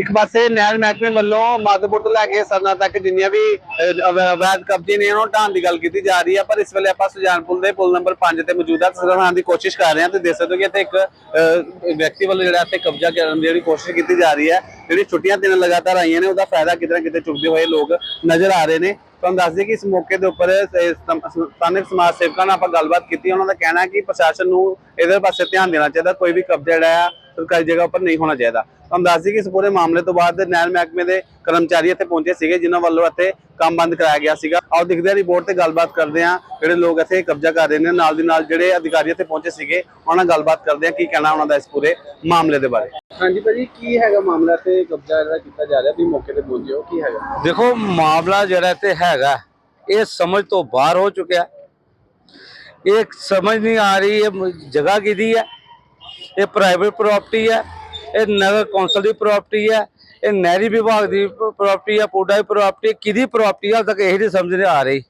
ਇੱਕ ਪਾਸੇ ਨਹਿਰ ਮਹਿਕਮੇ ਵੱਲੋਂ ਮਾਧੋਪੁਰ ਤੋਂ ਲੈ ਕੇ ਸਰਨਾ ਤੱਕ ਜਿੰਨੀਆਂ ਵੀ ਅਵੈਧ ਕਬਜ਼ੇ ਨੇ, ਉਹਨਾਂ ਨੂੰ ਢਾਣ ਦੀ ਗੱਲ ਕੀਤੀ ਜਾ ਰਹੀ ਹੈ ਪਰ ਇਸ ਵੇਲੇ ਆਪਾਂ ਸੁਜਾਨਪੁਰ ਦੇ ਪੁਲ ਨੰਬਰ 5 ਤੇ ਮੌਜੂਦਾ ਤਸਵੀਰਾਂ ਬਣਾਉਣ ਦੀ ਕੋਸ਼ਿਸ਼ ਕਰ ਰਹੇ ਹਾਂ ਤੇ ਦੇਖ ਸਕਦੇ ਹੋ ਕਿ ਇੱਥੇ ਇੱਕ ਵਿਅਕਤੀ ਵੱਲੋਂ ਜਿਹੜਾ ਇੱਥੇ ਕਬਜ਼ਾ ਕਰਨ ਦੀ ਜਿਹੜੀ ਕੋਸ਼ਿਸ਼ ਕੀਤੀ ਜਾ ਰਹੀ ਹੈ ਜਿਹੜੀ ਛੁੱਟੀਆਂ ਤਿੰਨ ਲਗਾਤਾਰ ਆਈਆਂ ਨੇ, ਉਹਦਾ ਫਾਇਦਾ ਕਿਤੇ ਨਾ ਕਿਤੇ ਚੁੱਕਦੇ ਹੋਏ ਲੋਕ ਨਜ਼ਰ ਆ ਰਹੇ ਨੇ। ਤੁਹਾਨੂੰ ਦੱਸ ਦਈਏ ਕਿ ਇਸ ਮੌਕੇ ਦੇ ਉੱਪਰ ਸਥਾਨਕ ਸਮਾਜ ਸੇਵਕਾਂ ਨਾਲ ਆਪਾਂ ਗੱਲਬਾਤ ਕੀਤੀ ਉਹਨਾਂ ਦਾ ਕਹਿਣਾ ਹੈ ਕਿ ਪ੍ਰਸ਼ਾਸਨ ਨੂੰ ਇਹਦੇ ਪਾਸੇ ਧਿਆਨ ਦੇਣਾ ਚਾਹੀਦਾ, ਕੋਈ ਵੀ ਕਬਜ਼ਾ ਜਿਹੜਾ ਆ, ਸਰਕਾਰੀ ਜਗ੍ਹਾ ਉੱਪਰ ਨਹੀਂ ਹੋਣਾ ਚਾਹੀਦਾ। ਤੁਹਾਨੂੰ ਦੱਸ ਦਈਏ ਕਿ ਇਸ ਪੂਰੇ ਮਾਮਲੇ ਤੋਂ ਬਾਅਦ ਨਹਿਰ ਮਹਿਕਮੇ ਦੇ ਕਰਮਚਾਰੀ ਇੱਥੇ ਪਹੁੰਚੇ ਸੀਗੇ ਜਿਨ੍ਹਾਂ ਵੱਲੋਂ ਇੱਥੇ ਕੰਮ ਬੰਦ ਕਰਾਇਆ ਗਿਆ ਸੀਗਾ। ਆਓ ਦੇਖਦੇ ਹਾਂ ਰਿਪੋਰਟ ਤੇ ਗੱਲਬਾਤ ਕਰਦੇ ਹਾਂ ਜਿਹੜੇ ਲੋਕ ਇੱਥੇ ਕਬਜ਼ਾ ਕਰ ਰਹੇ ਨੇ। ਨਾਲ ਦੀ ਨਾਲ ਜਿਹੜੇ ਅਧਿਕਾਰੀ ਇੱਥੇ ਪਹੁੰਚੇ ਸੀਗੇ ਉਹਨਾਂ ਨਾਲ ਗੱਲਬਾਤ ਕਰਦੇ ਹਾਂ ਕੀ ਕਹਿਣਾ ਉਹਨਾਂ ਦਾ ਇਸ ਪੂਰੇ ਮਾਮਲੇ ਦੇ ਬਾਰੇ। ਹਾਂਜੀ ਭਾਜੀ ਕੀ ਹੈਗਾ ਮਾਮਲਾ ਤੇ ਕਬਜ਼ਾ ਜਿਹੜਾ ਕੀਤਾ ਜਾ ਰਿਹਾ ਤੁਸੀਂ ਮੌਕੇ ਤੇ ਪਹੁੰਚੇ ਹੋ ਕੀ ਹੈਗਾ? ਦੇਖੋ ਮਾਮਲਾ ਜਿਹੜਾ ਤੇ ਹੈਗਾ ਇਹ ਸਮਝ ਤੋਂ ਬਾਹਰ ਹੋ ਚੁੱਕਿਆ। ਇਹ ਸਮਝ ਨਹੀਂ ਆ ਰਹੀ ਇਹ ਜਗ੍ਹਾ ਕਿਹਦੀ ਹੈ? ਇਹ ਪ੍ਰਾਈਵੇਟ ਪ੍ਰਾਪਰਟੀ ਹੈ। ਇਹ ਨਗਰ ਕੌਂਸਲ ਦੀ ਪ੍ਰਾਪਰਟੀ ਹੈ, ਇਹ ਨਹਿਰੀ ਵਿਭਾਗ ਦੀ ਪ੍ਰਾਪਰਟੀ ਹੈ, ਪੋਡਾ ਦੀ ਪ੍ਰਾਪਰਟੀ ਕਿਹਦੀ ਪ੍ਰਾਪਰਟੀ ਹੈ ਤੱਕ ਇਹ ਨਹੀਂ ਸਮਝ ਨਹੀਂ ਆ ਰਹੀ।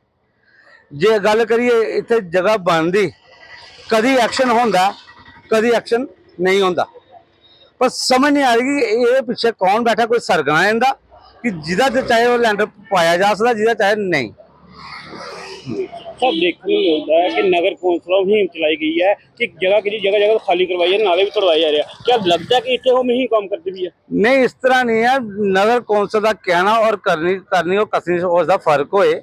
ਜੇ ਗੱਲ ਕਰੀਏ ਇੱਥੇ ਜਗ੍ਹਾ ਬਣਦੀ, ਕਦੀ ਐਕਸ਼ਨ ਹੁੰਦਾ, ਕਦੀ ਐਕਸ਼ਨ ਨਹੀਂ ਹੁੰਦਾ। ਪਰ ਸਮਝ ਨਹੀਂ ਆ ਰਹੀ ਕਿ ਇਹ ਪਿੱਛੇ ਕੌਣ ਬੈਠਾ, ਕੋਈ ਸਰਗਣਾ ਇਹਦਾ, ਕਿ ਜਿਹਦਾ ਚਾਹੇ ਉਹ ਲੈਂਡਰ ਪਾਇਆ ਜਾ ਸਕਦਾ, ਜਿਹਦਾ ਚਾਹੇ ਨਹੀਂ। ਸਭ ਦੇਖਣ ਨੂੰ ਮਿਲਦਾ ਹੈ ਕਿ ਨਗਰ ਕੌਂਸਲ ਵੱਲੋਂ ਮੁਹਿੰਮ ਚਲਾਈ ਗਈ ਹੈ ਕਿ ਜਗ੍ਹਾ ਕਿਹਦੀ ਜਗ੍ਹਾ ਜਗ੍ਹਾ ਖਾਲੀ ਕਰਵਾਈ ਹੈ, ਨਾਲੇ ਵੀ ਤੜਵਾਏ ਜਾ ਰਿਹਾ। ਕਿਆ ਲੱਗਦਾ ਕਿ ਇੱਥੇ ਉਹ ਮੁਹਿੰਮ ਕੰਮ ਕਰਦੀ ਵੀ ਹੈ? ਨਹੀਂ, ਇਸ ਤਰ੍ਹਾਂ ਨਹੀਂ ਹੈ। ਨਗਰ ਕੌਂਸਲ ਦਾ ਕਹਿਣਾ ਔਰ ਕਰਨੀ ਕਰਨੀ ਉਹ ਕਸਨੀ ਉਸ ਦਾ ਫ਼ਰਕ ਹੋਏ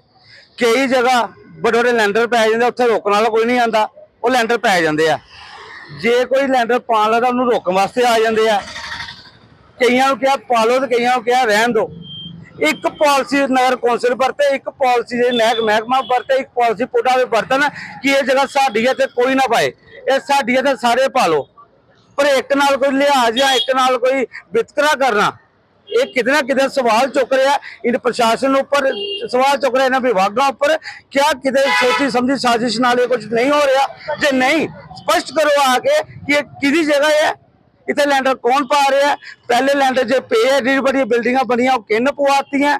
ਕਈ ਜਗ੍ਹਾ ਵੱਡੇ ਵੱਡੇ ਲੈਂਡਰ ਪੈ ਜਾਂਦੇ ਉੱਥੇ ਰੋਕਣ ਵਾਲਾ ਕੋਈ ਨਹੀਂ ਆਂਦਾ, ਉਹ ਲੈਂਡਰ ਪੈ ਜਾਂਦੇ ਆ। ਜੇ ਕੋਈ ਲੈਂਡਰ ਪਾਣ ਲੱਗਾ ਉਹਨੂੰ ਰੋਕਣ ਵਾਸਤੇ ਆ ਜਾਂਦੇ ਆ। ਕਈਆਂ ਨੂੰ ਕਿਹਾ, ਪਾ ਲਓ ਤੇ ਕਈਆਂ ਨੂੰ ਕਿਹਾ, ਰਹਿਣ ਦਿਓ। ਇੱਕ ਪਾਲਿਸੀ ਨਗਰ ਕੌਂਸਲ ਵਰਤੇ, ਇੱਕ ਪਾਲਿਸੀ ਦੇ ਨਹਿਕ ਮਹਿਕਮਾ ਵਰਤੇ, ਇੱਕ ਪਾਲਿਸੀ ਪੁੱਟਾ ਦੇ ਵਰਤਨ ਕਿ ਇਹ ਜਗ੍ਹਾ ਸਾਡੀ ਹੈ ਤੇ ਕੋਈ ਨਾ ਪਾਏ। ਇਹ ਸਾਡੀ ਹੈ ਤੇ ਸਾਰੇ ਪਾ ਲਓ। ਪਰ ਇੱਕ ਨਾਲ ਕੋਈ ਲਿਹਾਜ਼ ਜਾਂ ਇੱਕ ਨਾਲ ਕੋਈ ਵਿਤਕਰਾ ਕਰਨਾ, ਇਹ ਕਿਤੇ ਨਾ ਕਿਤੇ ਸਵਾਲ ਚੁੱਕ ਰਿਹਾ ਇਹਨਾਂ ਪ੍ਰਸ਼ਾਸਨ ਉੱਪਰ ਸਵਾਲ ਚੁੱਕ ਰਿਹਾ, ਇਹਨਾਂ ਵਿਭਾਗਾਂ ਉੱਪਰ, ਕਿਆ ਕਿਤੇ ਸੋਚੀ ਸਮਝੀ ਸਾਜ਼ਿਸ਼ ਨਾਲ ਇਹ ਕੁਝ ਨਹੀਂ ਹੋ ਰਿਹਾ? ਜੇ ਨਹੀਂ, ਸਪਸ਼ਟ ਕਰੋ ਆ ਕੇ ਕਿ ਇਹ ਕਿਹਦੀ ਜਗ੍ਹਾ ਹੈ? ਇੱਥੇ ਲੈਂਡਰ ਕੌਣ ਪਾ ਰਿਹਾ? ਪਹਿਲੇ ਲੈਂਡਰ ਜੇ ਪਏ ਹੈ ਜਿਹੜੀ ਬੜੀ ਬਿਲਡਿੰਗਾਂ ਬਣੀਆਂ, ਉਹ ਕਿੰਨ ਪਵਾਤੀਆਂ?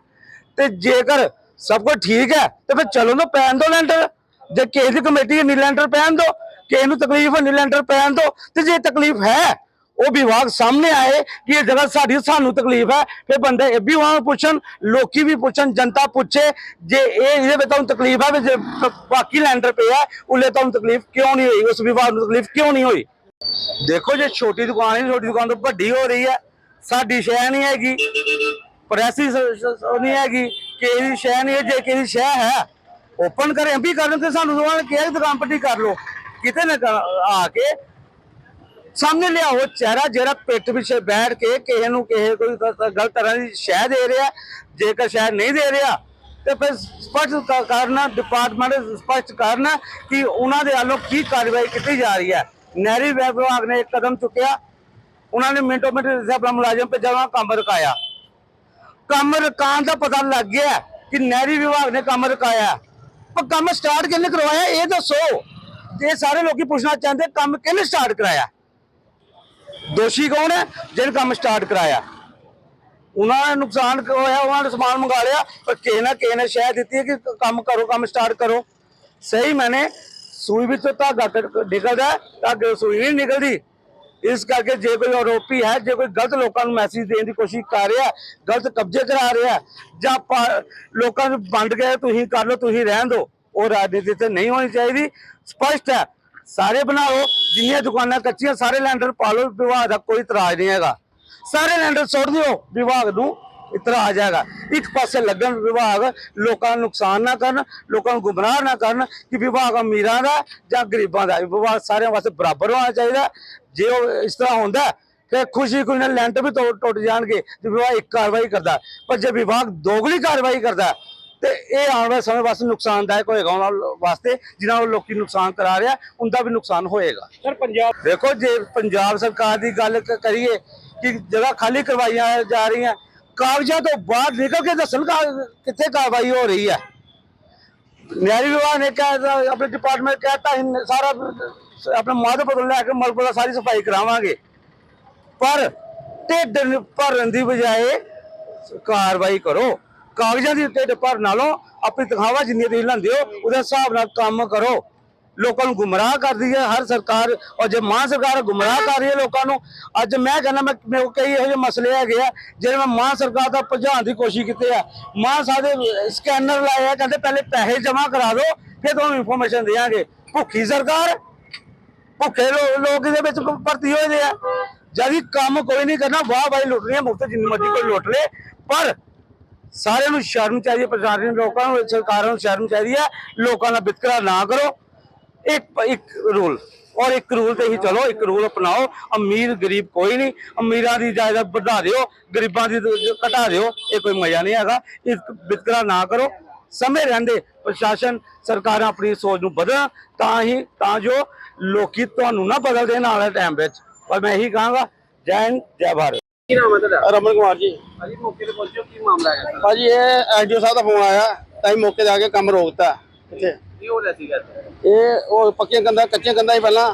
ਤੇ ਜੇਕਰ ਸਭ ਕੁਝ ਠੀਕ ਹੈ, ਤੇ ਫਿਰ ਚਲੋ ਨਾ ਪੈਣ ਦੋ ਲੈਂਡਰ। ਜੇ ਕਿਸੇ ਦੀ ਕਮੇਟੀ ਨਹੀਂ ਲੈਂਡਰ ਪੈਣ ਦੋ, ਕਿਸੇ ਨੂੰ ਤਕਲੀਫ ਹੈ ਨਹੀਂ ਲੈਂਡਰ ਪੈਣ ਦੋ, ਤੇ ਜੇ ਤਕਲੀਫ ਹੈ, ਉਹ ਵਿਵਾਦ ਸਾਹਮਣੇ ਆਏ ਕਿ ਇਹ ਜਗ੍ਹਾ ਸਾਡੀ, ਸਾਨੂੰ ਤਕਲੀਫ ਹੈ, ਫਿਰ ਬੰਦੇ ਇਹ ਵੀ ਉਹਨਾਂ ਨੂੰ ਪੁੱਛਣ, ਲੋਕੀ ਵੀ ਪੁੱਛਣ, ਜਨਤਾ ਪੁੱਛੇ, ਜੇ ਇਹ ਇਹਦੇ ਵਿੱਚ ਤੁਹਾਨੂੰ ਤਕਲੀਫ ਹੈ ਵੀ ਜੇ ਬਾਕੀ ਲੈਂਡਰ ਪਿਆ ਉਲੇ ਤੁਹਾਨੂੰ ਤਕਲੀਫ ਕਿਉਂ ਨਹੀਂ ਹੋਈ? ਉਸ ਵਿਵਾਦ ਨੂੰ ਤਕਲੀਫ ਕਿਉਂ ਨਹੀਂ ਹੋਈ? ਦੇਖੋ ਜੇ ਛੋਟੀ ਦੁਕਾਨ ਹੈ, ਛੋਟੀ ਦੁਕਾਨ ਤੋਂ ਵੱਡੀ ਹੋ ਰਹੀ ਹੈ, ਸਾਡੀ ਸ਼ੈ ਨਹੀਂ ਹੈਗੀ। ਪ੍ਰੈਸੀ ਨਹੀਂ ਹੈਗੀ ਕਿਸੇ ਦੀ ਸ਼ੈ ਨਹੀਂ ਹੈ, ਜੇ ਕਿਸੇ ਦੀ ਸ਼ੈ ਹੈ ਓਪਨ ਕਰੇ ਵੀ ਕਰਨ ਤੇ ਸਾਨੂੰ ਦੁਕਾਨ ਕਿਹੜੀ ਦੁਕਾਨ ਪੱਟੀ ਕਰ ਲਓ। ਕਿਤੇ ਨਾ ਆ ਕੇ ਸਾਹਮਣੇ ਲਿਆਓ ਚਿਹਰਾ, ਜਿਹੜਾ ਪਿੱਠ ਪਿੱਛੇ ਬੈਠ ਕੇ ਕਿਸੇ ਨੂੰ ਕਿਸੇ ਕੋਈ ਗਲਤ ਤਰ੍ਹਾਂ ਦੀ ਸ਼ਹਿ ਦੇ ਰਿਹਾ, ਜੇਕਰ ਸ਼ਹਿ ਨਹੀਂ ਦੇ ਰਿਹਾ, ਤੇ ਫਿਰ ਸਪਸ਼ਟ ਕ- ਕਰਨਾ ਡਿਪਾਰਟਮੈਂਟ ਸਪਸ਼ਟ ਕਰਨਾ ਕਿ ਉਹਨਾਂ ਦੇ ਵੱਲੋਂ ਕੀ ਕਾਰਵਾਈ ਕੀਤੀ ਜਾ ਰਹੀ ਹੈ। ਨਹਿਰੀ ਵਿਭਾਗ ਨੇ ਇੱਕ ਕਦਮ ਚੁੱਕਿਆ। ਉਹਨਾਂ ਨੇ ਮਿੰਟੋ ਮਿੰਟ ਇੱਥੇ ਆਪਣਾ ਮੁਲਾਜ਼ਮ ਭੇਜਿਆ ਕੰਮ ਰੁਕਾਇਆ। ਕੰਮ ਰੁਕਾਉਣ ਦਾ ਪਤਾ ਲੱਗ ਗਿਆ ਕਿ ਨਹਿਰੀ ਵਿਭਾਗ ਨੇ ਕੰਮ ਰੁਕਾਇਆ। ਪਰ ਕੰਮ ਸਟਾਰਟ ਕਿਹਨੇ ਕਰਵਾਇਆ, ਇਹ ਦੱਸੋ। ਜੇ ਸਾਰੇ ਲੋਕੀ ਪੁੱਛਣਾ ਚਾਹੁੰਦੇ, ਕੰਮ ਕਿਹਨੇ ਸਟਾਰਟ ਕਰਾਇਆ? ਦੋਸ਼ੀ ਕੌਣ ਹੈ ਜਿਹਨੇ ਕੰਮ ਸਟਾਰਟ ਕਰਾਇਆ? ਉਹਨਾਂ ਨੇ ਨੁਕਸਾਨ ਹੋਇਆ, ਉਹਨਾਂ ਨੇ ਸਮਾਨ ਮੰਗਾ ਲਿਆ, ਪਰ ਕਿਸੇ ਨਾ ਕਿਸੇ ਨੇ ਸ਼ਹਿ ਦਿੱਤੀ ਕਿ ਕੰਮ ਕਰੋ, ਕੰਮ ਸਟਾਰਟ ਕਰੋ। ਸਹੀ ਮੈਨੇ ਸੂਈ ਵਿੱਚੋਂ ਧਾਗਾ ਨਿਕਲਦਾ ਹੈ, ਧਾਗੇ ਸੂਈ ਨਹੀਂ ਨਿਕਲਦੀ। ਇਸ ਕਰਕੇ ਜੇ ਕੋਈ ਆਰੋਪੀ ਹੈ ਜੇ ਕੋਈ ਗਲਤ ਲੋਕਾਂ ਨੂੰ ਮੈਸੇਜ ਦੇਣ ਦੀ ਕੋਸ਼ਿਸ਼ ਕਰ ਰਿਹਾ ਗਲਤ ਕਬਜ਼ੇ ਕਰਾ ਰਿਹਾ ਜਾਂ ਲੋਕਾਂ ਨੂੰ ਵੰਡ ਕੇ ਤੁਸੀਂ ਕਰ ਲਓ ਤੁਸੀਂ ਰਹਿਣ ਦਿਓ ਉਹ ਰਾਜਨੀਤੀ ਤੇ ਨਹੀਂ ਹੋਣੀ ਚਾਹੀਦੀ। ਸਪਸ਼ਟ ਹੈ ਸਾਰੇ ਬਣਾਓ ਜਿੰਨੀਆਂ ਦੁਕਾਨਾਂ ਕੱਚੀਆਂ ਸਾਰੇ ਲੈਂਡਰ ਪਾ ਲਓ ਵਿਭਾਗ ਦਾ ਕੋਈ ਇਤਰਾਜ਼ ਨਹੀਂ ਹੈਗਾ। ਸਾਰੇ ਲੈਂਡਰ ਸੁੱਟ ਦਿਓ ਵਿਭਾਗ ਨੂੰ ਇਤਰਾਜ਼ ਹੈਗਾ। ਇੱਕ ਪਾਸੇ ਲੱਗਣ ਵਿਭਾਗ ਲੋਕਾਂ ਨੂੰ ਨੁਕਸਾਨ ਨਾ ਕਰਨ ਲੋਕਾਂ ਨੂੰ ਗੁੰਮਰਾਹ ਨਾ ਕਰਨ ਕਿ ਵਿਭਾਗ ਅਮੀਰਾਂ ਦਾ ਜਾਂ ਗਰੀਬਾਂ ਦਾ। ਵਿਭਾਗ ਸਾਰਿਆਂ ਵਾਸਤੇ ਬਰਾਬਰ ਹੋਣਾ ਚਾਹੀਦਾ। ਜੇ ਉਹ ਇਸ ਤਰ੍ਹਾਂ ਹੁੰਦਾ ਫਿਰ ਖੁਸ਼ੀ ਕੋਈ ਨਾ ਲੈਂਟਰ ਵੀ ਤੋੜ ਟੁੱਟ ਜਾਣਗੇ ਜੇ ਵਿਭਾਗ ਇੱਕ ਕਾਰਵਾਈ ਕਰਦਾ। ਪਰ ਜੇ ਵਿਭਾਗ ਦੋਗਲੀ ਕਾਰਵਾਈ ਕਰਦਾ ਤੇ ਇਹ ਆਉਣ ਵਾਲੇ ਸਮੇਂ ਵਾਸਤੇ ਨੁਕਸਾਨਦਾਇਕ ਹੋਏਗਾ। ਉਹਨਾਂ ਵਾਸਤੇ ਜਿਨ੍ਹਾਂ ਨੂੰ ਲੋਕੀ ਨੁਕਸਾਨ ਕਰਾ ਰਿਹਾ ਉਹਦਾ ਵੀ ਨੁਕਸਾਨ ਹੋਏਗਾ। ਸਰ ਪੰਜਾਬ ਦੇਖੋ ਜੇ ਪੰਜਾਬ ਸਰਕਾਰ ਦੀ ਗੱਲ ਕਰੀਏ ਕਿ ਜਗ੍ਹਾ ਖਾਲੀ ਕਰਵਾਈਆਂ ਜਾ ਰਹੀਆਂ ਕਾਗਜ਼ਾਂ ਤੋਂ ਬਾਹਰ ਨਿਕਲ ਕੇ ਦੱਸਣ ਕਾ ਕਿੱਥੇ ਕਾਰਵਾਈ ਹੋ ਰਹੀ ਹੈ। ਨਿਆਰੀ ਵਿਭਾਗ ਨੇ ਕਿਹਾ ਆਪਣੇ ਡਿਪਾਰਟਮੈਂਟ ਕਹਿਤਾ ਅਸੀਂ ਸਾਰਾ ਆਪਣੇ ਮਾਧੋਪੁਰ ਲੈ ਕੇ ਮਲਪੁਰਾ ਸਾਰੀ ਸਫ਼ਾਈ ਕਰਾਵਾਂਗੇ। ਪਰ ਢਿੱਡ ਭਰਨ ਦੀ ਬਜਾਏ ਕਾਰਵਾਈ ਕਰੋ। ਕਾਗਜ਼ਾਂ ਦੀ ਢਿੱਡ ਭਰਨ ਨਾਲੋਂ ਆਪਣੀ ਤਨਖਾਹਾਂ ਜਿੰਨੀਆਂ ਤੁਸੀਂ ਲੈਂਦੇ ਹੋ, ਉਹਦੇ ਹਿਸਾਬ ਨਾਲ ਕੰਮ ਕਰੋ। ਲੋਕਾਂ ਨੂੰ ਗੁੰਮਰਾਹ ਕਰਦੀ ਹੈ, ਹਰ ਸਰਕਾਰ, ਔਰ ਜੇ ਮਾਂ ਸਰਕਾਰ ਗੁੰਮਰਾਹ ਕਰ ਰਹੀ ਹੈ ਲੋਕਾਂ ਨੂੰ, ਅੱਜ ਮੈਂ ਕਹਿੰਦਾ, ਮੈਂ ਮੇਰੇ ਕੋਲ ਕਈ ਇਹੋ ਜਿਹੇ ਮਸਲੇ ਹੈਗੇ ਆ, ਜਿਹੜੇ ਮੈਂ ਮਾਂ ਸਰਕਾਰ ਦਾ ਭਜਾਉਣ ਦੀ ਕੋਸ਼ਿਸ਼ ਕੀਤੀ ਆ। ਮਾਂ ਸਾਡੇ ਸਕੈਨਰ ਲਾਏ ਆ, ਕਹਿੰਦੇ ਪਹਿਲੇ ਪੈਸੇ ਜਮ੍ਹਾਂ ਕਰਾ ਦਿਓ, ਫਿਰ ਤੁਹਾਨੂੰ ਇਨਫੋਰਮੇਸ਼ਨ ਦੇਵਾਂਗੇ। ਭੁੱਖੀ ਸਰਕਾਰ, ਭੁੱਖੇ ਲੋਕ ਇਹਦੇ ਵਿੱਚ ਭਰਤੀ ਹੋਏ ਦੇ ਆ। ਜਦ ਕੰਮ ਕੋਈ ਨਹੀਂ ਕਰਨਾ ਵਾਹ ਵਾਹ ਲੁੱਟ ਰਹੀਆਂ ਮੁਫਤ, ਜਿੰਨੀ ਮਰਜ਼ੀ ਕੋਈ ਲੁੱਟ ਲੇ। ਪਰ ਸਾਰਿਆਂ ਨੂੰ ਸ਼ਰਮ ਚਾਹੀਦੀ ਹੈ ਪ੍ਰਸ਼ਾਸਨ ਲੋਕਾਂ ਨੂੰ, ਸਰਕਾਰਾਂ ਨੂੰ ਸ਼ਰਮ ਚਾਹੀਦੀ ਹੈ ਲੋਕਾਂ ਦਾ ਵਿਤਕਰਾ ਨਾ ਕਰੋ। ਇੱਕ ਇੱਕ ਰੂਲ ਔਰ ਇੱਕ ਰੂਲ ਤੇ ਹੀ ਚਲੋ ਇੱਕ ਰੂਲ ਅਪਣਾਓ। ਅਮੀਰ ਗਰੀਬ ਕੋਈ ਨਹੀਂ। ਅਮੀਰਾਂ ਦੀ ਜਾਇਦਾਦ ਵਧਾ ਦਿਓ ਗਰੀਬਾਂ ਦੀ ਘਟਾ ਦਿਓ। ਇਹ ਕੋਈ ਮਜ਼ਾ ਨਹੀਂ ਹੈਗਾ। ਇਸ ਵਿਤਕਰਾ ਨਾ ਕਰੋ। ਸਮੇਂ ਰਹਿੰਦੇ ਪ੍ਰਸ਼ਾਸਨ ਸਰਕਾਰਾਂ ਆਪਣੀ ਸੋਚ ਨੂੰ ਬਦਲਣ ਤਾਂ ਹੀ ਤਾਂ ਜੋ ਲੋਕੀ ਤੁਹਾਨੂੰ ਨਾ ਬਦਲ ਦੇਣ ਵਾਲੇ ਟਾਈਮ ਵਿੱਚ। ਪਰ ਮੈਂ ਇਹੀ ਕਹਾਂਗਾ ਜੈ ਹਿੰਦ ਜੈ ਭਾਰਤ। ਕੀ ਨਾਮ ਹੈ ਤੁਹਾਡਾ? ਰਮਨ ਕੁਮਾਰ ਜੀ। ਅਜੀ ਮੌਕੇ ਤੇ ਪਹੁੰਚੋ ਕੀ ਮਾਮਲਾ ਹੈ? ਭਾਜੀ ਇਹ ਐਸਡੀਓ ਸਾਹਿਬ ਦਾ ਫੋਨ ਆਇਆ। ਤਾਂ ਅਸੀਂ ਮੌਕੇ ਤੇ ਆ ਕੇ ਕੰਮ ਰੋਕਤਾ। ਇੱਥੇ। ਕੀ ਹੋ ਰਿਹਾ ਸੀਗਾ? ਇਹ ਉਹ ਪੱਕੀਆਂ ਕੰਧਾਂ ਕੱਚੀਆਂ ਕੰਧਾਂ ਹੀ ਪਹਿਲਾਂ।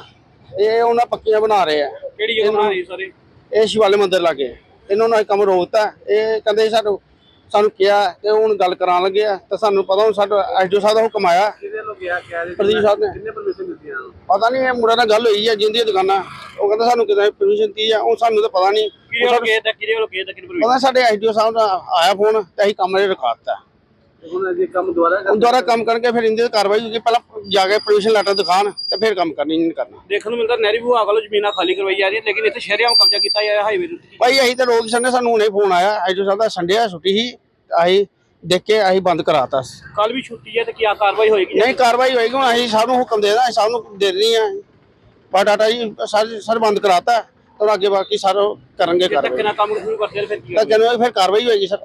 ਇਹ ਉਹਨਾਂ ਪੱਕੀਆਂ ਬਣਾ ਰਹੇ ਆ। ਕਿਹੜੀ ਜਗ੍ਹਾ ਬਣਾ ਰਹੀ ਸਾਰੇ? ਇਹ ਸ਼ਿਵਾਲੇ ਮੰਦਿਰ ਲਾਗੇ। ਇਹਨਾਂ ਨੂੰ ਅਸੀਂ ਕੰਮ ਰੋਕਤਾ। ਇਹ ਕਹਿੰਦੇ ਸਾਨੂੰ ਸਾਨੂੰ ਕਿਹਾ ਤੇ ਹੁਣ ਗੱਲ ਕਰਾਉਣ ਲੱਗੇ ਆ। ਤਾਂ ਸਾਨੂੰ ਪਤਾ ਹੁਣ ਸਾਡਾ ਐਸਡੀਓ ਸਾਹਿਬ ਦਾ ਹੁਕਮ ਆਇਆ। ਕਿਹਦੇ ਲੋਕ ਗਿਆ ਕਿਹਾ ਜੀ ਪ੍ਰਦੀਪ ਸਾਹਿਬ ਨੇ। ਕਿੰਨੇ ਪਰਮਿਸ਼ਨ ਦਿੱਤੀ ਇਹਨਾਂ ਨੂੰ ਪਤਾ ਨਹੀਂ ਇਹ ਮੁੰਡਾ ਨਾਲ ਗੱਲ ਹੋਈ ਆ ਜਿੰਦੀ ਦੁਕਾਨਾਂ। ਉਹ ਕਹਿੰਦਾ ਸਾਨੂੰ ਕਿਤੇ ਪਰਮਿਸ਼ਨ ਦਿੱਤੀ ਆ ਉਹ ਸਾਨੂੰ ਤਾਂ ਪਤਾ ਨਹੀਂ। ਕਿਹਦੇ ਗਏ ਤਾਂ ਕਿਹਦੇ ਤਾਂ ਕਿਹਦੇ ਵੱਲੋਂ ਪਤਾ ਸਾਡੇ ਐਸਡੀਓ ਸਾਹਿਬ ਦਾ ਆਇਆ ਫੋਨ ਤੇ ਅਸੀਂ ਕੰਮ ਰੇ ਰਖਾਤਾ ਤੇ ਹੁਣ ਅਜੇ ਕੰਮ ਦੁਬਾਰਾ ਕੰਮ ਕਰਕੇ ਫਿਰ ਇੰਦੀ ਕਾਰਵਾਈ ਹੋਊਗੀ। ਪਹਿਲਾਂ ਜਾ ਕੇ ਪਰਮਿਸ਼ਨ ਲੈਟਰ ਦਿਖਾਣ ਤੇ ਫਿਰ ਕੰਮ ਕਰਨੀ ਨਹੀਂ ਕਰਨਾ। ਦੇਖਣ ਨੂੰ ਮਿਲਦਾ ਨਹਿਰੀ ਵਿਭਾਗ ਵੱਲੋਂ ਜ਼ਮੀਨਾਂ ਖਾਲੀ ਕਰਵਾਈ ਜਾ ਰਹੀਆਂ ਲੇਕਿਨ ਇੱਥੇ ਸ਼ਹਿਰੀਆਂ ਕਬਜ਼ਾ ਕੀਤਾ ਜਾ ਰਿਹਾ ਹਾਈਵੇ ਦੇ ਉੱਤੇ। ਭਾਈ ਅਸੀਂ ਤਾਂ ਰੋਕ ਸੰਡੇ ਸਾਨੂੰ ਹੁਣੇ ਫੋਨ ਆਇਆ ਐਜੋ ਸਾਹਿਬ ਦਾ ਸੰਡੇ ਆ ਛੁੱਟੀ ਸੀ ਅਸੀਂ ਦੇਖ ਕੇ ਅਸੀਂ ਬੰਦ ਕਰਾਤਾ। ਕੱਲ ਵੀ ਛੁੱਟੀ ਹੈ ਤੇ ਕੀ ਕਾਰਵਾਈ ਹੋਏਗੀ? ਨਹੀਂ ਕਾਰਵਾਈ ਹੋਏਗੀ ਹੁਣ ਅਸੀਂ ਸਭ ਨੂੰ ਹੁਕਮ ਦੇ ਦਾਂ ਸਭ ਨੂੰ ਦੇ ਦੇਣੀ ਆ। ਪਰ ਡਾਟਾ ਜੀ ਸਰ ਸਰ ਬੰਦ ਕਰਾਤਾ ਤੇ ਅੱਗੇ ਬਾਕੀ ਸਰ ਕਰਨਗੇ ਜੇ ਤੱਕ ਕਾਰਵਾਈ। ਨਾ ਕੰਮ ਸ਼ੁਰੂ ਕਰਦੇ ਤਾਂ ਫਿਰ ਕੀ ਤਾਂ ਕਹਿੰਦੇ ਫਿਰ ਕਾਰਵਾਈ ਹੋਏਗੀ ਸਰ।